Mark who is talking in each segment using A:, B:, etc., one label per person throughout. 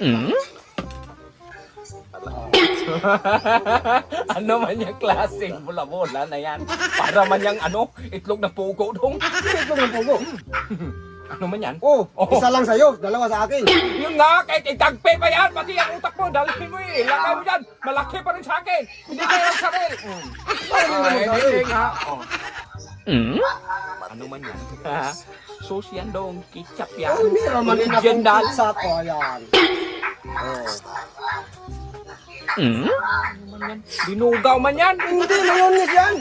A: ano man yung klaseng bula-bula na yan? Para man yung ano, itlog na pugo dong.
B: Ito ng pugo.
A: Ano man yan?
B: Oh,
A: Oh.
B: isa lang sa'yo, dalawa sa akin.
A: Yun nga, kahit itagpe pa yan, pati ang utak mo, dalhin mo eh. Ilagay mo dyan, malaki pa rin sa akin. Hindi kayo ang saril. Mm.
B: Ay, hindi
A: Ay, nga. Oh. Ano man yan? Sauce yan dong, ketchup yan.
B: Oh, hindi naman din akong
A: Original.
B: pizza ko, ayan. Oh.
A: Yan? Dinugaw man yan.
B: Hindi, mayonis yan.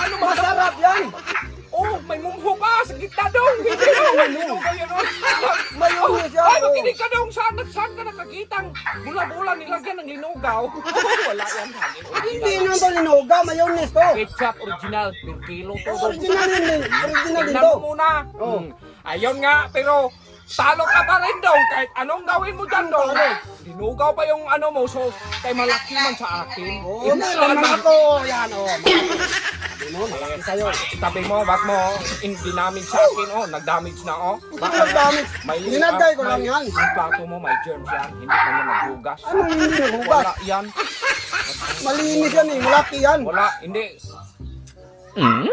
A: Ano ba?
B: Masarap yan.
A: Oh, may mungho pa sa gitna dong. Hindi dong. Dinugaw yan oh.
B: Mayonis yan.
A: Ay,
B: oh.
A: makinig ka dong. Saan, saan ka nakakitang bula-bula nilagyan ng linugaw? Wala yan. hangin.
B: Hindi naman to linuga, mayonis to.
A: Ketchup original, per kilo to.
B: Original yun din. Original din
A: Tignan
B: to.
A: mo muna.
B: Oh.
A: Mm. Ayun nga, pero talo ka pa rin dong. Kahit anong gawin mo dyan.
B: Ano?
A: Dinugaw pa yung ano mo, so kay malaki man sa akin.
B: Oh,
A: Hindi
B: meron naman ako. Yan, oh. Hindi mo, malaki sa'yo.
A: Itabi mo, bak mo, hindi damage sa akin, oh, nag-damage na, oh.
B: Bakit nagdamit?
A: May
B: Linagay ko lang yan.
A: Yung plato mo, may germs yan. Hindi ka na naghugas.
B: Anong hindi naghugas?
A: Wala yan.
B: Malinis yan eh, malaki yan.
A: Wala, hindi. Mm.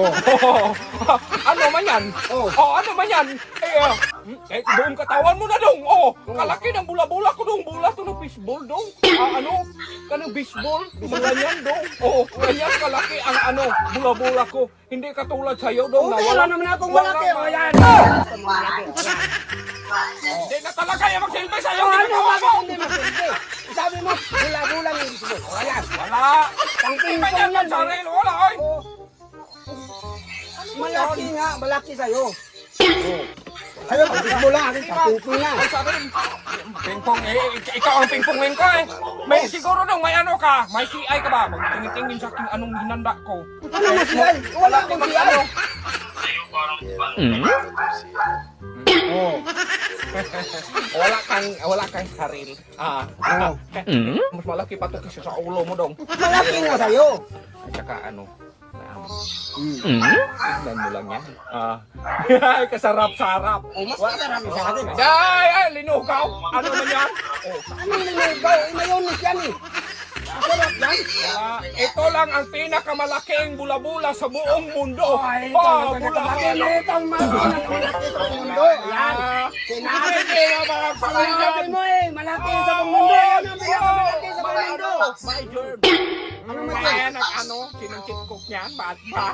A: Oh, oh, oh, ano man yan?
B: Oh.
A: Oh, ano man yan? Eh, hmm, eh, buong katawan mo na dong. Oh, kalaki ng bula-bula ko dong. Bula to ng baseball dong. Ah, ano? Kanang baseball. Ganyan dong. Oh, ganyan kalaki ang ano, bula-bula ko. Hindi katulad sa'yo dong.
B: Oh,
A: na
B: wala naman akong
A: wala
B: malaki. Oh, yan.
A: Hindi na talaga yung magsilbi sa'yo.
B: Oh, ano,
A: mo.
B: hindi masilbi? Sabi mo, bula-bula gusto mo. Oh, yan.
A: Wala.
B: Pangping
A: Iba
B: ko
A: yan
B: yan.
A: sarili. Wala, oy.
B: Malaki nga, malaki sa'yo. Oh. Sa'yo, pagkis mo lang, akin kapingping nga.
A: Ay, sabi rin, pingpong, eh, ik- ikaw ang pingpongin ko eh. May siguro dong, may ano ka, may CI ka ba? Magtingin-tingin sa akin anong hinanda ko.
B: Ano na siya? Wala akong siya. Oh.
A: Wala kang, wala kang saril. Ah,
B: Oh.
A: mas malaki pa to kasi sa ulo mo dong.
B: Malaki nga sa'yo.
A: At saka ano,
B: Mm.
A: tignan mo lang yan. Ah, ay, kasarap-sarap.
B: Oh, mas masarap sa akin.
A: Ay, ay, linugaw. Ano man yan? Oh,
B: Anong niligaw? Eh, mayonis yan eh. Masarap yan.
A: Ah, ito lang ang pinakamalaking bula-bula sa buong mundo.
B: Ay,
A: Oh,
B: ito,
A: bula
B: ito, ito, ang malaki sa mundo. Yan. Sinabi
A: Hindi na mga
B: Sinabi mo eh, malaki sa buong mundo. Yan ang pinakamalaki mundo.
A: My germ.
B: Ano
A: Kaya
B: yan?
A: ano, sinungkit cook niyan, ba't ba?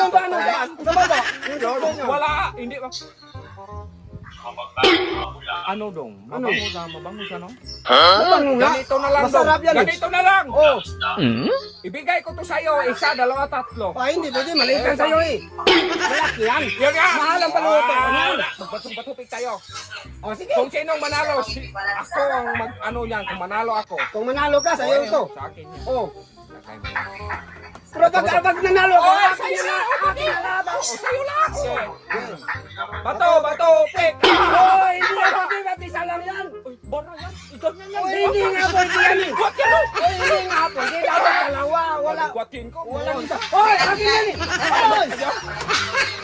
B: Yung ba ano? Sa baba? Yung
A: Yun,
B: gusto niya.
A: Wala, hindi ba? Ano dong? Mabango na, mabango siya, no?
B: Ano nga?
A: Ganito na lang
B: Masarap yan.
A: Ganito na lang.
B: Oh,
A: Ibigay ko to sa'yo, isa, dalawa, tatlo.
B: ay hindi pwede, maliit lang sa'yo eh. Malaki yan.
A: Yan nga.
B: Mahal ang paluto.
A: Ah, Magbatong-batupig tayo.
B: Oh, sige.
A: Kung sinong manalo, si, ako ang mag, ano yan, kung manalo ako.
B: Kung manalo ka, sa'yo ito.
A: Sa akin yan.
B: Oh. Pero pag, pag nanalo ka,
A: Oh, sa'yo
B: na,
A: na!
B: na.
A: Oh, sa'yo! Okay. Bato, bato, pick!
B: Oh,
A: Ikaw na!
B: Oh, hindi nga yan eh.
A: Gwat yan! oh.
B: Oh, hindi nga pwede, dapat dalawa. Wala.
A: Gwatin ko!
B: Isa. Hoy, akin yan eh. Hoy!